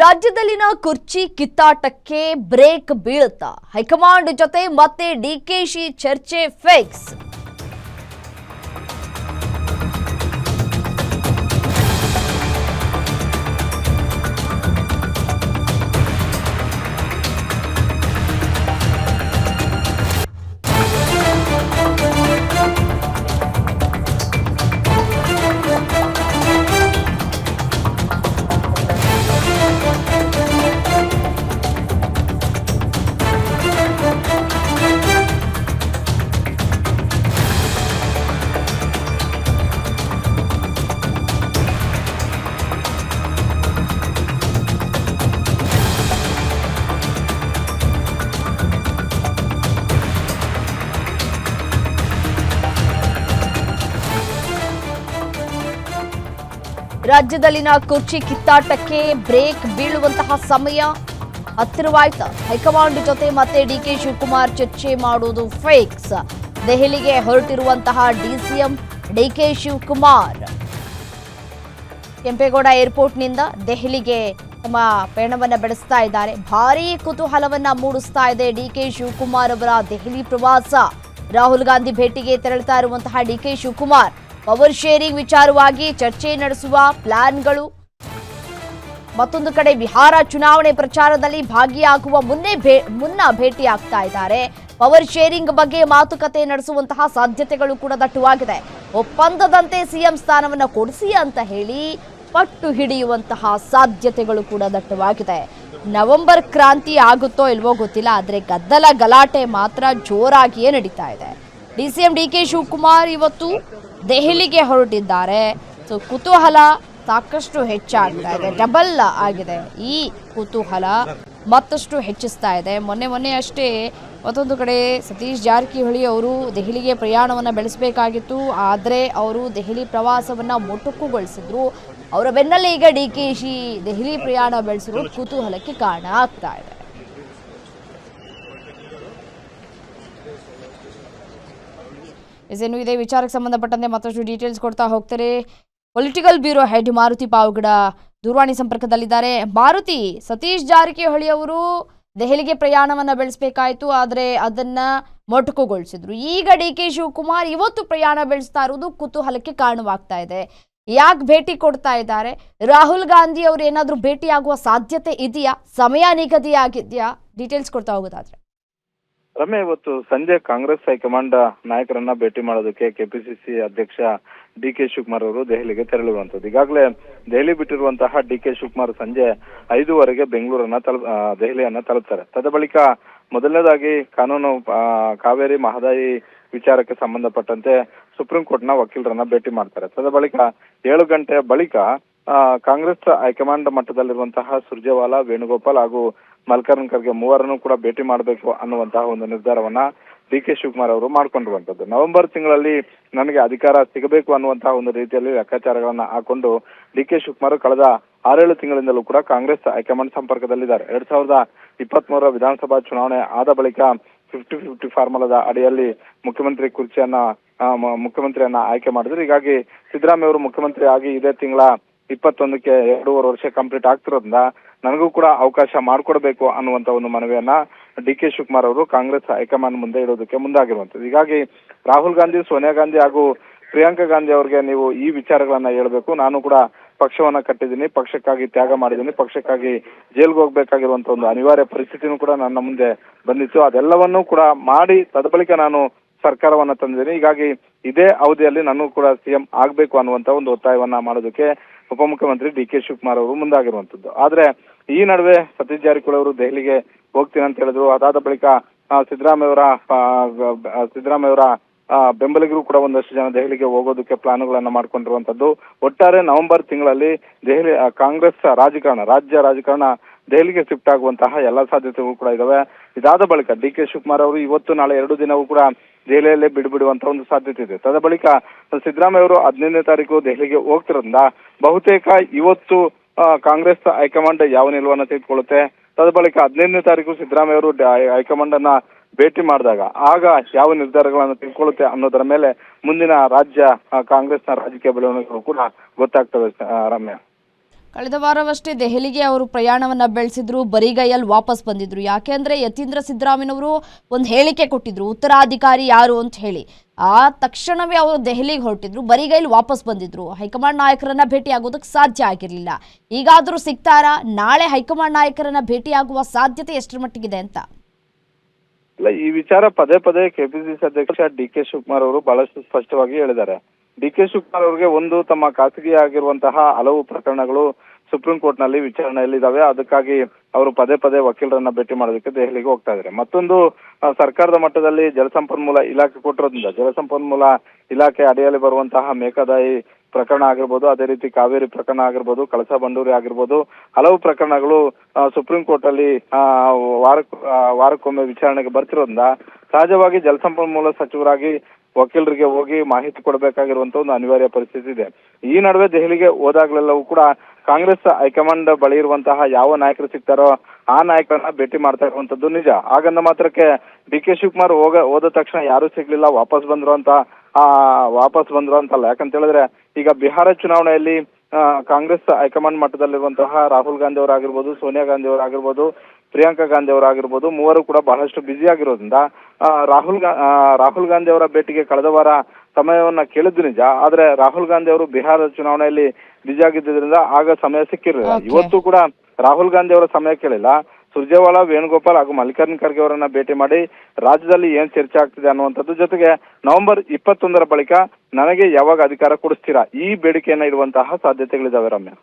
ರಾಜ್ಯದಲ್ಲಿನ ಕುರ್ಚಿ ಕಿತ್ತಾಟಕ್ಕೆ break ಬೀಳುತ್ತಾ high command ಜೊತೆ ಮತ್ತೆ ಡಿಕೆಶಿ ಚರ್ಚೆ ಫಿಕ್ಸ್. ರಾಜ್ಯದಲ್ಲಿನ ಕುರ್ಚಿ ಕಿತ್ತಾಟಕ್ಕೆ ಬ್ರೇಕ್ ಬೀಳುವಂತಹ ಸಮಯ ಹತ್ತಿರವಾಯ್ತು. ಹೈಕಮಾಂಡ್ ಜೊತೆ ಮತ್ತೆ ಡಿಕೆ ಶಿವಕುಮಾರ್ ಚರ್ಚೆ ಮಾಡುವುದು ಫೇಕ್ಸ್. ದೆಹಲಿಗೆ ಹೊರಟಿರುವಂತಹ ಡಿಸಿಎಂ ಡಿಕೆ ಶಿವಕುಮಾರ್. ಕೆಂಪೇಗೌಡ ಏರ್ಪೋರ್ಟ್ನಿಂದ ದೆಹಲಿಗೆ ತಮ್ಮ ಪಯಣವನ್ನು ಬೆಳೆಸ್ತಾ ಇದ್ದಾರೆ. ಭಾರೀ ಕುತೂಹಲವನ್ನ ಮೂಡಿಸ್ತಾ ಇದೆ ಡಿಕೆ ಶಿವಕುಮಾರ್ ಅವರ ದೆಹಲಿ ಪ್ರವಾಸ. ರಾಹುಲ್ ಗಾಂಧಿ ಭೇಟಿಗೆ ತೆರಳುತ್ತಾ ಇರುವಂತಹ ಡಿಕೆ ಶಿವಕುಮಾರ್ ಪವರ್ ಶೇರಿಂಗ್ ವಿಚಾರವಾಗಿ ಚರ್ಚೆ ನಡೆಸುವ ಪ್ಲಾನ್ಗಳು. ಮತ್ತೊಂದು ಕಡೆ ಬಿಹಾರ ಚುನಾವಣೆ ಪ್ರಚಾರದಲ್ಲಿ ಭಾಗಿಯಾಗುವ ಮುನ್ನೇ ಭೇ, ಮುನ್ನ ಭೇಟಿಯಾಗ್ತಾ ಇದ್ದಾರೆ. ಪವರ್ ಶೇರಿಂಗ್ ಬಗ್ಗೆ ಮಾತುಕತೆ ನಡೆಸುವಂತಹ ಸಾಧ್ಯತೆಗಳು ಕೂಡ ದಟ್ಟವಾಗಿದೆ. ಒಪ್ಪಂದದಂತೆ ಸಿಎಂ ಸ್ಥಾನವನ್ನು ಕೊಡಿಸಿ ಅಂತ ಹೇಳಿ ಪಟ್ಟು ಹಿಡಿಯುವಂತಹ ಸಾಧ್ಯತೆಗಳು ಕೂಡ ದಟ್ಟವಾಗಿದೆ. ನವೆಂಬರ್ ಕ್ರಾಂತಿ ಆಗುತ್ತೋ ಇಲ್ವೋ ಗೊತ್ತಿಲ್ಲ, ಆದರೆ ಗದ್ದಲ ಗಲಾಟೆ ಮಾತ್ರ ಜೋರಾಗಿಯೇ ನಡೀತಾ ಇದೆ. ಡಿಸಿಎಂ ಡಿ ಕೆ ಶಿವಕುಮಾರ್ ಇವತ್ತು ದೆಹಲಿಗೆ ಹೊರಟಿದ್ದಾರೆ. ಸೊ ಕುತೂಹಲ ಸಾಕಷ್ಟು ಹೆಚ್ಚಾಗ್ತಾ ಇದೆ. ಡಬಲ್ ಆಗಿದೆ. ಈ ಕುತೂಹಲ ಮತ್ತಷ್ಟು ಹೆಚ್ಚಿಸ್ತಾ ಇದೆ. ಮೊನ್ನೆ ಮೊನ್ನೆ ಅಷ್ಟೇ ಮತ್ತೊಂದು ಕಡೆ ಸತೀಶ್ ಜಾರಕಿಹೊಳಿ ಅವರು ದೆಹಲಿಗೆ ಪ್ರಯಾಣವನ್ನು ಬೆಳೆಸಬೇಕಾಗಿತ್ತು. ಆದರೆ ಅವರು ದೆಹಲಿ ಪ್ರವಾಸವನ್ನು ಮೊಟಕುಗೊಳಿಸಿದ್ರು. ಅವರ ಬೆನ್ನಲ್ಲೇ ಈಗ ಡಿ ಕೆ ಶಿ ದೆಹಲಿ ಪ್ರಯಾಣ ಬೆಳೆಸಿರೋದು ಕುತೂಹಲಕ್ಕೆ ಕಾರಣ ಆಗ್ತಾ ಇದೆ. ಇನ್ನು ಇದೇ ವಿಚಾರಕ್ಕೆ ಸಂಬಂಧಪಟ್ಟಂತೆ ಮತ್ತಷ್ಟು ಡೀಟೇಲ್ಸ್ ಕೊಡ್ತಾ ಹೋಗ್ತಾರೆ political bureau head Maruti Pavagada ದೂರವಾಣಿ ಸಂಪರ್ಕದಲ್ಲಿದ್ದಾರೆ ಮಾರುತಿ ಸತೀಶ್ ಜಾರಕಿಹೊಳಿ ಅವರು ದೆಹಲಿಗೆ ಪ್ರಯಾಣವನ್ನು ಬೆಳೆಸಬೇಕಾಯಿತು. ಆದರೆ ಅದನ್ನ ಮೊಟಕುಗೊಳಿಸಿದ್ರು. ಈಗ ಡಿ ಕೆ ಶಿವಕುಮಾರ್ ಇವತ್ತು ಪ್ರಯಾಣ ಬೆಳೆಸ್ತಾ ಇರುವುದು ಕುತೂಹಲಕ್ಕೆ ಕಾರಣವಾಗ್ತಾ ಇದೆ. ಯಾಕೆ ಭೇಟಿ ಕೊಡ್ತಾ ಇದ್ದಾರೆ? ರಾಹುಲ್ ಗಾಂಧಿ ಅವರು ಏನಾದರೂ ಭೇಟಿಯಾಗುವ ಸಾಧ್ಯತೆ ಇದೆಯಾ? ಸಮಯ ನಿಗದಿಯಾಗಿದೆಯಾ? ಡೀಟೇಲ್ಸ್ ಕೊಡ್ತಾ ಹೋಗೋದಾದ್ರೆ. ರಮ್ಯ ಇವತ್ತು ಸಂಜೆ ಕಾಂಗ್ರೆಸ್ ಹೈಕಮಾಂಡ್ ನಾಯಕರನ್ನ ಭೇಟಿ ಮಾಡೋದಕ್ಕೆ ಕೆಪಿಸಿಸಿ ಅಧ್ಯಕ್ಷ ಡಿ ಕೆ ಶಿವಕುಮಾರ್ ಅವರು ದೆಹಲಿಗೆ ತೆರಳುವಂತದ್ದು ಈಗಾಗಲೇ ದೆಹಲಿ ಬಿಟ್ಟಿರುವಂತಹ ಡಿ ಕೆ ಶಿವಕುಮಾರ್ ಸಂಜೆ ಐದೂವರೆಗೆ ಬೆಂಗಳೂರನ್ನ ತಲುಪ ಆ, ದೆಹಲಿಯನ್ನ ತಲುಪ್ತಾರೆ. ತದ ಬಳಿಕ ಮೊದಲನೇದಾಗಿ ಕಾನೂನು ಕಾವೇರಿ ಮಹದಾಯಿ ವಿಚಾರಕ್ಕೆ ಸಂಬಂಧಪಟ್ಟಂತೆ ಸುಪ್ರೀಂ ಕೋರ್ಟ್ನ ವಕೀಲರನ್ನ ಭೇಟಿ ಮಾಡ್ತಾರೆ. ತದ ಬಳಿಕ ಏಳು ಗಂಟೆ ಬಳಿಕ ಕಾಂಗ್ರೆಸ್ ಹೈಕಮಾಂಡ್ ಮಟ್ಟದಲ್ಲಿರುವಂತಹ ಸುರ್ಜೇವಾಲಾ, ವೇಣುಗೋಪಾಲ್ ಹಾಗೂ ಮಲ್ಕರ್ನ್ ಖರ್ಗೆ ಮೂವರನ್ನು ಕೂಡ ಭೇಟಿ ಮಾಡಬೇಕು ಅನ್ನುವಂತಹ ಒಂದು ನಿರ್ಧಾರವನ್ನ ಡಿ ಕೆ ಶಿವಕುಮಾರ್ ಅವರು ಮಾಡ್ಕೊಂಡಿರುವಂತದ್ದು ನವೆಂಬರ್ ತಿಂಗಳಲ್ಲಿ ನನಗೆ ಅಧಿಕಾರ ಸಿಗಬೇಕು ಅನ್ನುವಂತಹ ಒಂದು ರೀತಿಯಲ್ಲಿ ಲೆಕ್ಕಾಚಾರಗಳನ್ನ ಹಾಕೊಂಡು ಡಿ ಕೆ ಶಿವಕುಮಾರ್ ಕಳೆದ ಆರೇಳು ತಿಂಗಳಿಂದಲೂ ಕೂಡ ಕಾಂಗ್ರೆಸ್ ಹೈಕಮಾಂಡ್ ಸಂಪರ್ಕದಲ್ಲಿದ್ದಾರೆ. ಎರಡ್ ಸಾವಿರದ ಇಪ್ಪತ್ತ್ ಮೂರರ ವಿಧಾನಸಭಾ ಚುನಾವಣೆ ಆದ ಬಳಿಕ ಫಿಫ್ಟಿ ಫಿಫ್ಟಿ ಫಾರ್ಮುಲಾದ ಅಡಿಯಲ್ಲಿ ಮುಖ್ಯಮಂತ್ರಿ ಕುರ್ಚಿಯನ್ನ ಮುಖ್ಯಮಂತ್ರಿಯನ್ನ ಆಯ್ಕೆ ಮಾಡಿದ್ರು. ಹೀಗಾಗಿ ಸಿದ್ದರಾಮಯ್ಯ ಅವರು ಮುಖ್ಯಮಂತ್ರಿ ಆಗಿ ಇದೇ ತಿಂಗಳ ಇಪ್ಪತ್ತೊಂದಕ್ಕೆ ಎರಡೂವರೆ ವರ್ಷ ಕಂಪ್ಲೀಟ್ ಆಗ್ತಿರೋದ್ರಿಂದ ನನಗೂ ಕೂಡ ಅವಕಾಶ ಮಾಡಿಕೊಡ್ಬೇಕು ಅನ್ನುವಂತ ಒಂದು ಮನವಿಯನ್ನ ಡಿ ಕೆ ಶಿವಕುಮಾರ್ ಅವರು ಕಾಂಗ್ರೆಸ್ ಹೈಕಮಾಂಡ್ ಮುಂದೆ ಇಡೋದಕ್ಕೆ ಮುಂದಾಗಿರುವಂತದ್ದು ಹೀಗಾಗಿ ರಾಹುಲ್ ಗಾಂಧಿ, ಸೋನಿಯಾ ಗಾಂಧಿ ಹಾಗೂ ಪ್ರಿಯಾಂಕಾ ಗಾಂಧಿ ಅವರಿಗೆ ನೀವು ಈ ವಿಚಾರಗಳನ್ನ ಹೇಳಬೇಕು. ನಾನು ಕೂಡ ಪಕ್ಷವನ್ನ ಕಟ್ಟಿದ್ದೀನಿ, ಪಕ್ಷಕ್ಕಾಗಿ ತ್ಯಾಗ ಮಾಡಿದ್ದೀನಿ, ಪಕ್ಷಕ್ಕಾಗಿ ಜೈಲ್ಗೆ ಹೋಗ್ಬೇಕಾಗಿರುವಂತ ಒಂದು ಅನಿವಾರ್ಯ ಪರಿಸ್ಥಿತಿನೂ ಕೂಡ ನನ್ನ ಮುಂದೆ ಬಂದಿತ್ತು. ಅದೆಲ್ಲವನ್ನೂ ಕೂಡ ಮಾಡಿ ತದಬಳಿಕ ನಾನು ಸರ್ಕಾರವನ್ನ ತಂದಿದ್ದೀನಿ. ಹೀಗಾಗಿ ಇದೇ ಅವಧಿಯಲ್ಲಿ ನಾನು ಕೂಡ ಸಿಎಂ ಆಗ್ಬೇಕು ಅನ್ನುವಂತ ಒಂದು ಒತ್ತಾಯವನ್ನ ಮಾಡೋದಕ್ಕೆ ಉಪಮುಖ್ಯಮಂತ್ರಿ ಡಿ ಕೆ ಶಿವಕುಮಾರ್ ಅವರು ಮುಂದಾಗಿರುವಂತದ್ದು. ಆದ್ರೆ ಈ ನಡುವೆ ಸತೀಶ್ ಜಾರಕಿಹೊಳಿ ಅವರು ದೆಹಲಿಗೆ ಹೋಗ್ತೀನಿ ಅಂತ ಹೇಳಿದ್ರು. ಅದಾದ ಬಳಿಕ ಸಿದ್ದರಾಮಯ್ಯವರ ಸಿದ್ದರಾಮಯ್ಯ ಅವರ ಆ, ಸಿದ್ದರಾಮಯ್ಯ ಅವರ ಆ, ಬೆಂಬಲಿಗರು ಕೂಡ ಒಂದಷ್ಟು ಜನ ದೆಹಲಿಗೆ ಹೋಗೋದಕ್ಕೆ ಪ್ಲಾನ್ಗಳನ್ನ ಮಾಡ್ಕೊಂಡಿರುವಂತದ್ದು. ಒಟ್ಟಾರೆ ನವೆಂಬರ್ ತಿಂಗಳಲ್ಲಿ ದೆಹಲಿ ಕಾಂಗ್ರೆಸ್ ರಾಜಕಾರಣ ರಾಜ್ಯ ರಾಜಕಾರಣ ದೆಹಲಿಗೆ ಶಿಫ್ಟ್ ಆಗುವಂತಹ ಎಲ್ಲಾ ಸಾಧ್ಯತೆಗಳು ಕೂಡ ಇದಾವೆ. ಇದಾದ ಬಳಿಕ ಡಿ ಕೆ ಶಿವಕುಮಾರ್ ಅವರು ಇವತ್ತು ನಾಳೆ ಎರಡು ದಿನವೂ ಕೂಡ ದೆಹಲಿಯಲ್ಲೇ ಬಿಡುಬಿಡುವಂತ ಒಂದು ಸಾಧ್ಯತೆ ಇದೆ. ತದ ಬಳಿಕ ಸಿದ್ದರಾಮಯ್ಯ ಅವರು ಹದಿನೈದನೇ ತಾರೀಕು ದೆಹಲಿಗೆ ಹೋಗ್ತಿರೋದ್ರಿಂದ ಬಹುತೇಕ ಇವತ್ತು ಕಾಂಗ್ರೆಸ್ ಹೈಕಮಾಂಡ್ ಯಾವ ನಿಲುವನ್ನ ತೆಗೆದುಕೊಳ್ಳುತ್ತೆ? ತದ ಬಳಿಕ ಹದಿನೈದನೇ ತಾರೀಕು ಸಿದ್ದರಾಮಯ್ಯ ಅವರು ಹೈಕಮಾಂಡ್ ಅನ್ನ ಭೇಟಿ ಮಾಡಿದಾಗ ಆಗ ಯಾವ ನಿರ್ಧಾರಗಳನ್ನು ತೆಗೆದುಕೊಳ್ಳುತ್ತೆ ಅನ್ನೋದರ ಮೇಲೆ ಮುಂದಿನ ರಾಜ್ಯ ಕಾಂಗ್ರೆಸ್ನ ರಾಜಕೀಯ ಬೆಳವಣಿಗೆಗಳು ಕೂಡ ಗೊತ್ತಾಗ್ತವೆ ರಮ್ಯ. ಕಳೆದ ವಾರವಷ್ಟೇ ದೆಹಲಿಗೆ ಅವರು ಪ್ರಯಾಣವನ್ನ ಬೆಳೆಸಿದ್ರು, ಬರಿಗೈಯಲ್ಲಿ ವಾಪಸ್ ಬಂದಿದ್ರು. ಯಾಕೆಂದ್ರೆ ಯತೀಂದ್ರ ಸಿದ್ದರಾಮಯ್ಯನವರು ಒಂದು ಹೇಳಿಕೆ ಕೊಟ್ಟಿದ್ರು, ಉತ್ತರಾಧಿಕಾರಿ ಯಾರು ಅಂತ ಹೇಳಿ. ಆ ತಕ್ಷಣವೇ ಅವರು ದೆಹಲಿಗೆ ಹೊರಟಿದ್ರು, ಬರಿಗೈಲಿ ವಾಪಸ್ ಬಂದಿದ್ರು. ಹೈಕಮಾಂಡ್ ನಾಯಕರನ್ನ ಭೇಟಿ ಆಗೋದಕ್ಕೆ ಸಾಧ್ಯ ಆಗಿರಲಿಲ್ಲ. ಈಗಾದರೂ ಸಿಗ್ತಾರಾ? ನಾಳೆ ಹೈಕಮಾಂಡ್ ನಾಯಕರನ್ನ ಭೇಟಿಯಾಗುವ ಸಾಧ್ಯತೆ ಎಷ್ಟರ ಮಟ್ಟಿಗಿದೆ ಅಂತ? ಇಲ್ಲ, ಈ ವಿಚಾರ ಪದೇ ಪದೇ ಕೆಪಿಸಿಸಿ ಅಧ್ಯಕ್ಷ ಡಿ ಕೆ ಶಿವಕುಮಾರ್ ಅವರು ಬಹಳಷ್ಟು ಸ್ಪಷ್ಟವಾಗಿ ಹೇಳಿದ್ದಾರೆ. ಡಿ ಕೆ ಶಿವಕುಮಾರ್ ಅವರಿಗೆ ಒಂದು ತಮ್ಮ ಖಾಸಗಿ ಆಗಿರುವಂತಹ ಹಲವು ಪ್ರಕರಣಗಳು ಸುಪ್ರೀಂ ಕೋರ್ಟ್ನಲ್ಲಿ ವಿಚಾರಣೆಯಲ್ಲಿದ್ದಾವೆ ಅದಕ್ಕಾಗಿ ಅವರು ಪದೇ ಪದೇ ವಕೀಲರನ್ನ ಭೇಟಿ ಮಾಡೋದಕ್ಕೆ ದೆಹಲಿಗೆ ಹೋಗ್ತಾ ಇದ್ದಾರೆ ಮತ್ತೊಂದು ಸರ್ಕಾರದ ಮಟ್ಟದಲ್ಲಿ ಜಲಸಂಪನ್ಮೂಲ ಇಲಾಖೆ ಕೊಟ್ಟಿರೋದ್ರಿಂದ ಜಲಸಂಪನ್ಮೂಲ ಇಲಾಖೆ ಅಡಿಯಲ್ಲಿ ಬರುವಂತಹ ಮೇಕದಾಯಿ ಪ್ರಕರಣ ಆಗಿರ್ಬೋದು, ಅದೇ ರೀತಿ ಕಾವೇರಿ ಪ್ರಕರಣ ಆಗಿರ್ಬೋದು, ಕಳಸಾ ಬಂಡೂರಿ ಆಗಿರ್ಬೋದು, ಹಲವು ಪ್ರಕರಣಗಳು ಸುಪ್ರೀಂ ಕೋರ್ಟ್ ಅಲ್ಲಿ ವಾರಕ್ಕೊಮ್ಮೆ ವಿಚಾರಣೆಗೆ ಬರ್ತಿರೋದ್ರಿಂದ ಸಹಜವಾಗಿ ಜಲಸಂಪನ್ಮೂಲ ಸಚಿವರಾಗಿ ವಕೀಲರಿಗೆ ಹೋಗಿ ಮಾಹಿತಿ ಕೊಡಬೇಕಾಗಿರುವಂತ ಒಂದು ಅನಿವಾರ್ಯ ಪರಿಸ್ಥಿತಿ ಇದೆ. ಈ ನಡುವೆ ದೆಹಲಿಗೆ ಹೋದಾಗಲೆಲ್ಲವೂ ಕೂಡ ಕಾಂಗ್ರೆಸ್ ಹೈಕಮಾಂಡ್ ಬಳಿ ಇರುವಂತಹ ಯಾವ ನಾಯಕರು ಸಿಗ್ತಾರೋ ಆ ನಾಯಕರನ್ನ ಭೇಟಿ ಮಾಡ್ತಾ ಇರುವಂತದ್ದು ನಿಜ. ಹಾಗಂದ ಮಾತ್ರಕ್ಕೆ ಡಿ ಕೆ ಶಿವಕುಮಾರ್ ಹೋಗ, ಹೋದ ತಕ್ಷಣ ಯಾರು ಸಿಗ್ಲಿಲ್ಲ, ವಾಪಸ್ ಬಂದ್ರು ಅಂತ, ಆ, ವಾಪಸ್ ಬಂದ್ರು ಅಂತಲ್ಲ. ಯಾಕಂತ ಹೇಳಿದ್ರೆ ಈಗ ಬಿಹಾರ ಚುನಾವಣೆಯಲ್ಲಿ ಕಾಂಗ್ರೆಸ್ ಹೈಕಮಾಂಡ್ ಮಟ್ಟದಲ್ಲಿರುವಂತಹ ರಾಹುಲ್ ಗಾಂಧಿ ಅವರಾಗಿರ್ಬೋದು, ಸೋನಿಯಾ ಗಾಂಧಿ ಅವರಾಗಿರ್ಬೋದು ಪ್ರಿಯಾಂಕಾ ಗಾಂಧಿ ಅವರಾಗಿರ್ಬೋದು ಮೂವರು ಕೂಡ ಬಹಳಷ್ಟು ಬ್ಯುಸಿ ಆಗಿರೋದ್ರಿಂದ ರಾಹುಲ್ ರಾಹುಲ್ ಗಾಂಧಿ ಅವರ ಭೇಟಿಗೆ ಕಳೆದ ವಾರ ಸಮಯವನ್ನ ಕೇಳಿದ್ದು ನಿಜ ಆದ್ರೆ ರಾಹುಲ್ ಗಾಂಧಿ ಅವರು ಬಿಹಾರ ಚುನಾವಣೆಯಲ್ಲಿ ಬ್ಯುಸಿ ಆಗಿದ್ದರಿಂದ ಆಗ ಸಮಯ ಸಿಕ್ಕಿರಲಿಲ್ಲ. ಇವತ್ತು ಕೂಡ ರಾಹುಲ್ ಗಾಂಧಿ ಅವರ ಸಮಯ ಕೇಳಿಲ್ಲ. ಸುರ್ಜೇವಾಲಾ ವೇಣುಗೋಪಾಲ್ ಹಾಗೂ ಮಲ್ಲಿಕಾರ್ಜುನ್ ಖರ್ಗೆ ಅವರನ್ನ ಭೇಟಿ ಮಾಡಿ ರಾಜ್ಯದಲ್ಲಿ ಏನ್ ಚರ್ಚೆ ಆಗ್ತಿದೆ ಅನ್ನುವಂಥದ್ದು ಜೊತೆಗೆ ನವೆಂಬರ್ ಇಪ್ಪತ್ತೊಂದರ ಬಳಿಕ ನನಗೆ ಯಾವಾಗ ಅಧಿಕಾರ ಕೊಡಿಸ್ತೀರಾ ಈ ಬೇಡಿಕೆಯನ್ನ ಇಡುವಂತಹ ಸಾಧ್ಯತೆಗಳಿದಾವೆ ರಮ್ಯ.